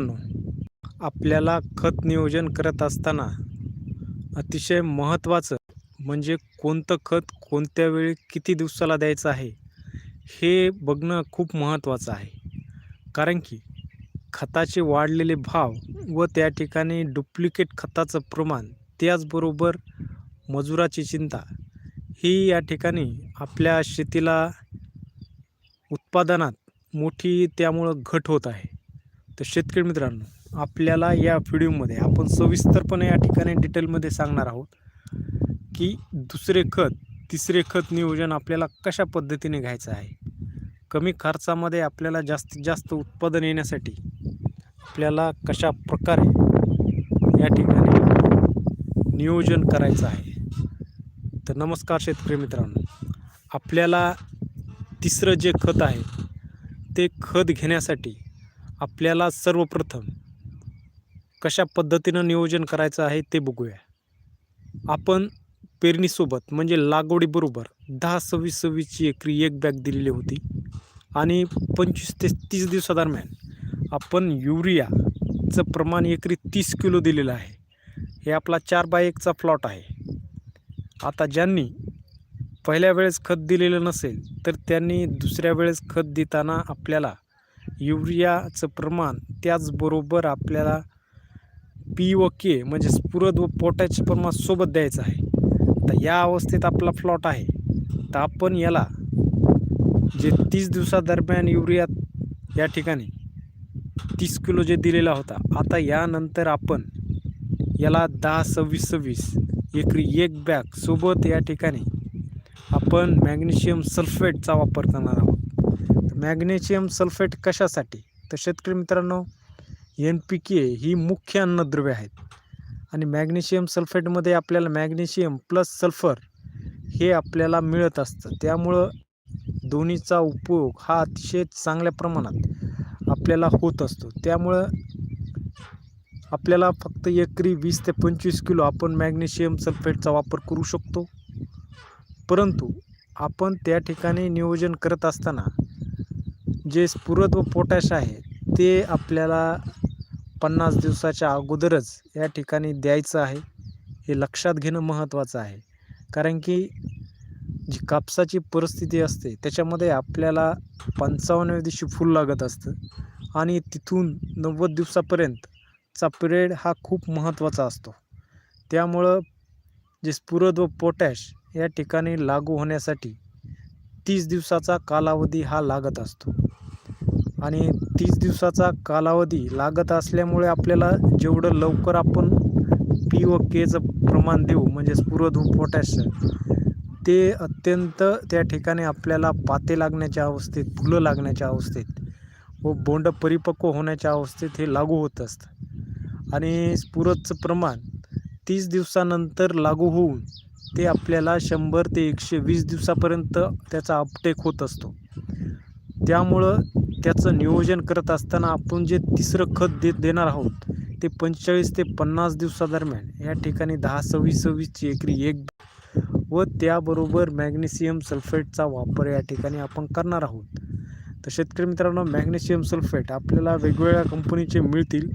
मित्रांनो आपल्याला खत नियोजन करत असताना अतिशय महत्त्वाचं म्हणजे कोणतं खत कोणत्या वेळी किती दिवसाला द्यायचं आहे हे बघणं खूप महत्त्वाचं आहे. कारण की खताचे वाढलेले भाव व त्या ठिकाणी डुप्लिकेट खताचं प्रमाण त्याचबरोबर मजुराची चिंता ही या ठिकाणी आपल्या शेतीला उत्पादनात मोठी त्यामुळं घट होत आहे. तर शेतकरी मित्रांनो आपल्याला या व्हिडिओमध्ये आपण सविस्तरपणे या ठिकाणी डिटेलमध्ये सांगणार आहोत की दुसरे खत तिसरे खत नियोजन आपल्याला कशा पद्धतीने घ्यायचं आहे? कमी खर्चामध्ये आपल्याला जास्तीत जास्त उत्पादन येण्यासाठी आपल्याला कशा प्रकारे या ठिकाणी नियोजन करायचं आहे? तर नमस्कार शेतकरी मित्रांनो आपल्याला तिसरं जे खत आहे ते खत घेण्यासाठी आपल्याला सर्वप्रथम कशा पद्धतीनं नियोजन करायचं आहे ते बघूया. आपण पेरणीसोबत म्हणजे लागवडीबरोबर दहा सव्वीस सव्वीसची एकरी एक बॅग दिलेली होती आणि पंचवीस ते तीस दिवसादरम्यान आपण युरियाचं प्रमाण एकरी तीस किलो दिलेलं आहे. हे आपला चार बाय एकचा प्लॉट आहे. आता ज्यांनी पहिल्या वेळेस खत दिलेलं नसेल तर त्यांनी दुसऱ्या वेळेस खत देताना आपल्याला युरियाचं प्रमाण त्याचबरोबर आपल्याला पी व के म्हणजे स्फुरद व पोटॅचे प्रमाण सोबत द्यायचं आहे. तर या अवस्थेत आपला प्लॉट आहे. तर आपण याला जे तीस दिवसादरम्यान युरिया या ठिकाणी तीस किलो जे दिलेला होता आता यानंतर आपण याला दहा सव्वीस सव्वीस एकरी एक बॅग सोबत या ठिकाणी आपण मॅग्नेशियम सल्फेटचा वापर करणार आहोत. मॅग्नेशियम सल्फेट कशासाठी? तर शेतकरी मित्रांनो एन पी के ही मुख्य अन्नद्रव्ये आहेत. आणि मॅग्नेशियम सल्फेटमध्ये आपल्याला मॅग्नेशियम प्लस सल्फर हे आपल्याला मिळत असतं. त्यामुळं दोन्हीचा उपयोग हा अतिशय चांगल्या प्रमाणात आपल्याला होत असतो. त्यामुळं आपल्याला फक्त एकरी वीस ते पंचवीस किलो आपण मॅग्नेशियम सल्फेटचा वापर करू शकतो. परंतु आपण त्या ठिकाणी नियोजन करत असताना जे स्फुरद व पोटॅश आहे ते आपल्याला पन्नास दिवसाच्या अगोदरच या ठिकाणी द्यायचं आहे. हे लक्षात घेणं महत्त्वाचं आहे. कारण की जी कापसाची परिस्थिती असते त्याच्यामध्ये आपल्याला पंचावन्नव्या दिवशी फुल लागत असतं आणि तिथून नव्वद दिवसापर्यंतचा पिरियड हा खूप महत्त्वाचा असतो. त्यामुळं जे स्फुरद व पोटॅश या ठिकाणी लागू होण्यासाठी तीस दिवसाचा कालावधी हा लागत असतो. आणि तीस दिवसाचा कालावधी लागत असल्यामुळे आपल्याला जेवढं लवकर आपण पी व केचं प्रमाण देऊ म्हणजे स्फुरद व पोटॅशचं ते अत्यंत त्या ठिकाणी आपल्याला पाते लागण्याच्या अवस्थेत फुलं लागण्याच्या अवस्थेत व बोंड परिपक्व होण्याच्या अवस्थेत हे लागू होत असतं. आणि स्फुरदचं प्रमाण तीस दिवसानंतर लागू होऊन ते आपल्याला शंभर ते एकशे वीस दिवसापर्यंत त्याचा अपटेक होत असतो. त्यामुळं त्याचं नियोजन करत असताना आपण जे तिसरं खत देत देणार आहोत ते पंचेचाळीस ते पन्नास दिवसादरम्यान या ठिकाणी दहा सव्वीस सव्वीसची एकरी एक व त्याबरोबर मॅग्नेशियम सल्फेटचा वापर या ठिकाणी आपण करणार आहोत. तर शेतकरी मित्रांनो मॅग्नेशियम सल्फेट आपल्याला वेगवेगळ्या कंपनीचे मिळतील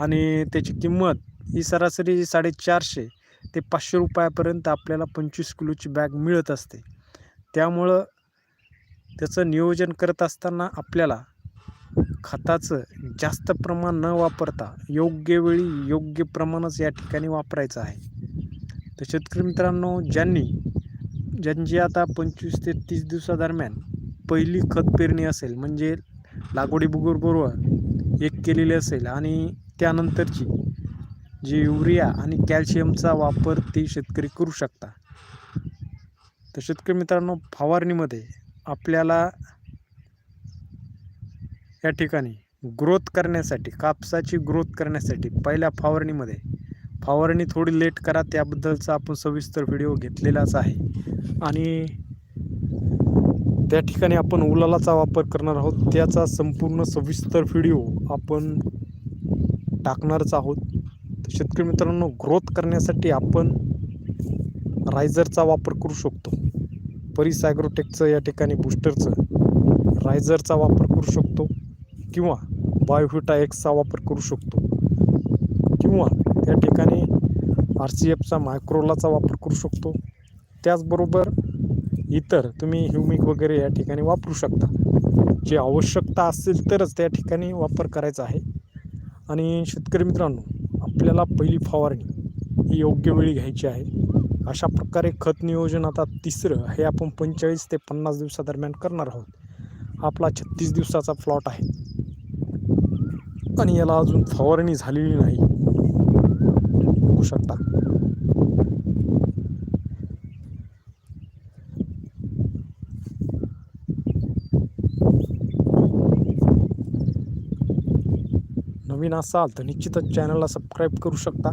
आणि त्याची किंमत ही सरासरी साडेचारशे ते पाचशे रुपयापर्यंत आपल्याला पंचवीस किलोची बॅग मिळत असते. त्यामुळं त्याचं नियोजन करत असताना आपल्याला खताचं जास्त प्रमाण न वापरता योग्य वेळी योग्य प्रमाणच या ठिकाणी वापरायचं आहे. तर शेतकरी मित्रांनो ज्यांनी ज्यांची आता पंचवीस ते तीस दिवसादरम्यान पहिली खत पेरणी असेल म्हणजे लागवडी बरोबर एक केलेली असेल आणि त्यानंतरची जी युरिया आणि कॅल्शियमचा वापर ते शेतकरी करू शकता. तर शेतकरी मित्रांनो फवारणीमध्ये आपल्याला या ठिकाणी ग्रोथ करण्यासाठी कापसाची ग्रोथ करण्यासाठी पहिल्या फवारणीमध्ये फवारणी थोडी लेट करा त्याबद्दलचा आपण सविस्तर व्हिडिओ घेतलेलाच आहे. आणि त्या ठिकाणी आपण उलालाचा वापर करणार आहोत. त्याचा संपूर्ण सविस्तर व्हिडिओ आपण टाकणारच आहोत. शेतकरी मित्रांनो ग्रोथ करण्यासाठी आपण रायझरचा वापर करू शकतो. परिस ॲग्रोटेकचं या ठिकाणी बूस्टरचं रायझरचा वापर करू शकतो किंवा बायोव्हिटा एक्सचा वापर करू शकतो किंवा त्या ठिकाणी आर सी एफचा मायक्रोलाचा वापर करू शकतो. त्याचबरोबर इतर तुम्ही ह्युमिक वगैरे या ठिकाणी वापरू शकता. जी आवश्यकता असेल तरच त्या ठिकाणी वापर करायचा आहे. आणि शेतकरी मित्रांनो आपल्याला पहिली फवारणी ही योग्य वेळी घ्यायची आहे. अशा प्रकारे खत नियोजन आता तिसरं हे आपण पंचेचाळीस ते पन्नास दिवसादरम्यान करणार आहोत. आपला छत्तीस दिवसाचा प्लॉट आहे. आणि याला अजून फवारणी झालेली नाही. बघू शकता. नवीन असाल तर निश्चितच चॅनलला सबस्क्राईब करू शकता.